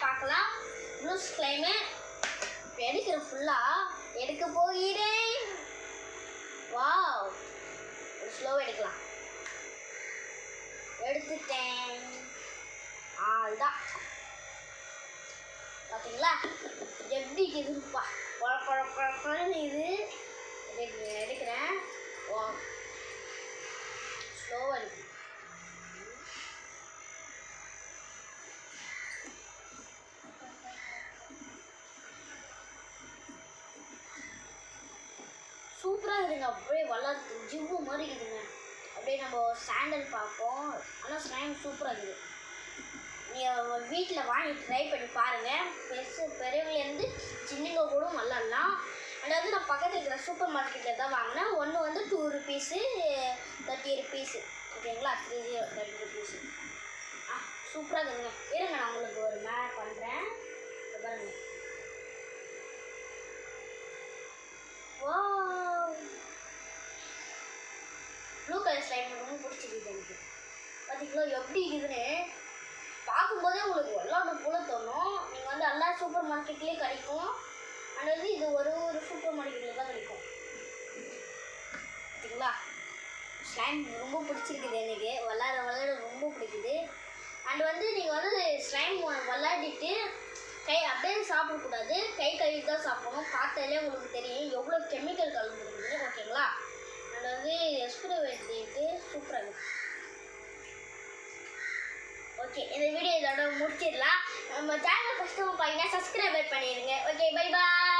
பார்க்கலாம். Blue slime எடுக்கிற ஃபுல்லாக எடுக்க போகிறேன் வாவ் ஒரு ஸ்லோவாக எடுக்கலாம். எடுத்துட்டேன். அதுதான் பார்த்தீங்களா எப்படி இருக்குதுப்பா? குழ குழ குழ இது. எடுக்க- எடுக்கிறேன்? வா ஸ்லோவாக எடுக்கிறேன் சூப்பராக இருக்குங்க. அப்படியே வளர்த்து ஜிம்மு மாதிரி இருக்குதுங்க. அப்படியே நம்ம சாண்டல் பார்ப்போம். ஆனால் ஸ்லைம் சூப்பராக இருக்குது. நீங்கள் வீட்டில் வாங்கி ட்ரை பண்ணி பாருங்கள் பெருசு பெரியவங்கலேருந்து சின்னங்க கூட விளாட்லாம் அண்ட் வந்து நான் பக்கத்தில் இருக்கிற சூப்பர் மார்க்கெட்டில் தான் வாங்கினேன். ஒன்று வந்து டூ ருபீஸு தேர்ட்டி ருபீஸு ஓகேங்களா? த்ரீ ஜீரோ தேர்ட்டி ருபீஸு ஆ சூப்பராக இருக்குங்க இருங்க நான் உங்களுக்கு ஒரு மேப் பண்ணுறேன் பாருங்கள் ப்ளூ பிடிச்சிருக்குது பிடிச்சிருக்கு எனக்கு. பார்த்தீங்களா எப்படி இருக்குதுன்னு பார்க்கும்போதே உங்களுக்கு எல்லாமே போல தோணும். நீங்கள் வந்து எல்லா சூப்பர் மார்க்கெட்லேயும் கிடைக்கும். அண்ட் வந்து இது ஒரு ஒரு சூப்பர் மார்க்கெட்டில் தான் கிடைக்கும். பார்த்தீங்களா ஸ்லைம் ரொம்ப பிடிச்சிருக்குது எனக்கு. விளாட விளாட ரொம்ப பிடிக்குது. அண்ட் வந்து நீங்கள் வந்து ஸ்லைம் விளாடிட்டு கை அப்படியே சாப்பிடக்கூடாது கை கழுவி தான் சாப்பிடணும். பார்த்தாலே உங்களுக்கு தெரியும். எவ்வளோ கெமிக்கல் கலந்துருக்குது ஓகேங்களா அண்ட் வந்து எக்ஸ்பிரவேட் சொல்லுங்க ஓகே இந்த வீடியோ இதோட முடிச்சிடலாம். நம்ம சேனல் ஃபஸ்ட்டு பார்த்தீங்கன்னா சப்ஸ்கிரைபர் பண்ணிடுங்க ஓகே பை பாய்